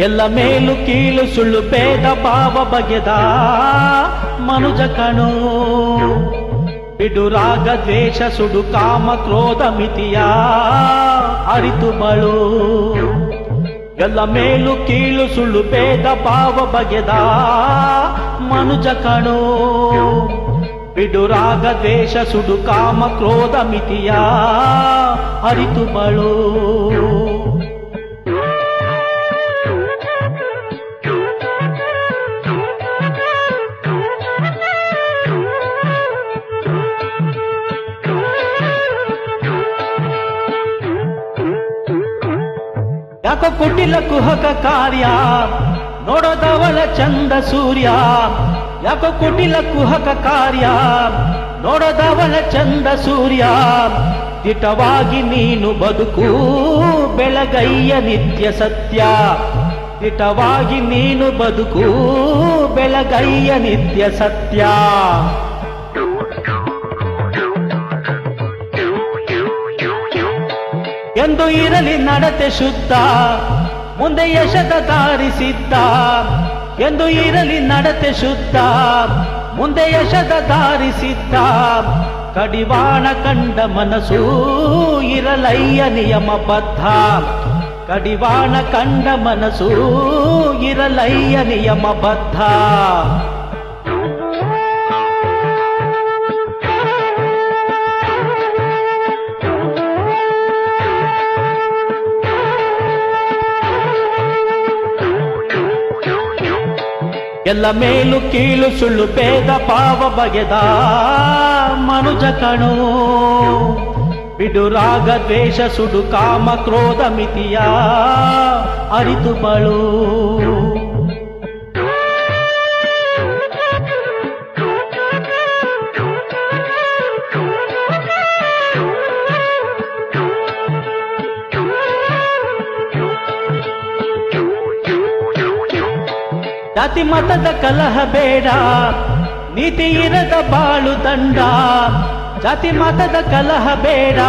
ಎಲ್ಲ ಮೇಲು ಕೀಳು ಸುಳ್ಳು ಭೇದ ಭಾವ ಬಗೆದ ಮನುಜ ಕಣು. ಬಿಡು ರಾಗ ದ್ವೇಷ ಸುಡು ಕಾಮ ಕ್ರೋಧ ಮಿತಿಯ ಅರಿತು ಬಳು ಎಲ್ಲ ಮೇಲು ಕೀಳು ಸುಳ್ಳು ಭೇದ ಭಾವ ಬಗೆದ ಮನುಜ ಕಣು. ಬಿಡು ರಾಗ ದ್ವೇಷ ಸುಡು ಕಾಮ ಕ್ರೋಧ ಮಿತಿಯ ಅರಿತು ಬಳು ಯಾಕೋ ಕುಟಿಲ ಕುಹಕ ಕಾರ್ಯ ನೋಡೋದವಳ ಚಂದ ಸೂರ್ಯ, ಯಾಕೋ ಕುಟಿಲ ಕುಹಕ ಕಾರ್ಯ. ನೋಡೋದವಳ ಚಂದ ಸೂರ್ಯ, ದಿಟವಾಗಿ ನೀನು ಬದುಕು ಬೆಳಗಯ್ಯ ನಿತ್ಯ ಸತ್ಯ. ದಿಟವಾಗಿ ನೀನು ಬದುಕು ಬೆಳಗಯ್ಯ ನಿತ್ಯ ಸತ್ಯ. ಎಂದು ಇರಲಿ ನಡತೆ ಶುದ್ಧ. ಮುಂದೆ ಯಶದ ದಾರಿ ಸಿದ್ಧ ಎಂದು ಇರಲಿ ನಡತೆ ಶುದ್ಧ. ಮುಂದೆ ಯಶದ ದಾರಿ ಸಿದ್ಧ ಕಡಿವಾಣ ಕಂಡ ಮನಸ್ಸು ಇರಲಯ್ಯ ನಿಯಮ ಬದ್ಧ ಕಡಿವಾಣ ಕಂಡ ಮನಸ್ಸು ಇರಲಯ್ಯ ನಿಯಮ ಎಲ್ಲ ಮೇಲು ಕೀಳು ಸುಳ್ಳು ಭೇದ ಭಾವ ಬಗೆದ ಮನುಜ ಕಣು. ಬಿಡು ರಾಗ ದ್ವೇಷ ಸುಡು ಕಾಮ ಕ್ರೋಧ ಮಿತಿಯ ಅರಿತು ಬಳು ಜಾತಿ ಮತದ ಕಲಹ ಬೇಡ, ನೀತಿ ಇರದ ಬಾಳು ದಂಡ ಜಾತಿ ಮತದ ಕಲಹ ಬೇಡ,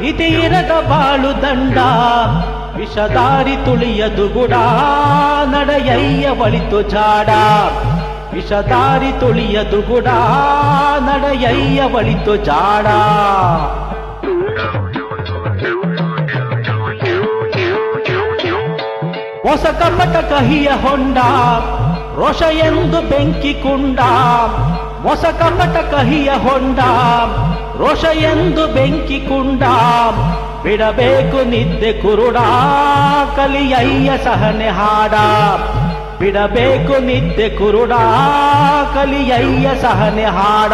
ನೀತಿ ಇರದ ಬಾಳು ದಂಡ ವಿಷದಾರಿ ತುಳಿಯದು ಗುಡ, ನಡೆಯಯ್ಯ ಒಳಿತು ಜಾಡ. ವಿಷದಾರಿ ತುಳಿಯದು ಗುಡ, ನಡೆಯಯ್ಯ ಒಳಿತು ಜಾಡ. ಹೊಸ ಕಪಟ ಕಹಿಯ ಹೊಂಡ ರೋಷ ಎಂದು ಬೆಂಕಿ ಕುಂಡ. ಹೊಸ ಕಪಟ ಕಹಿಯ ಹೊಂಡ ರೋಷ ಎಂದು ಬೆಂಕಿ ಕುಂಡ. ಬಿಡಬೇಕು ನಿದ್ದೆ ಕುರುಡ, ಕಲಿಯಯ್ಯ ಸಹನೆ ಹಾಡ. ಬಿಡಬೇಕು ನಿದ್ದೆ ಕುರುಡ, ಕಲಿಯಯ್ಯ ಸಹನೆ ಹಾಡ.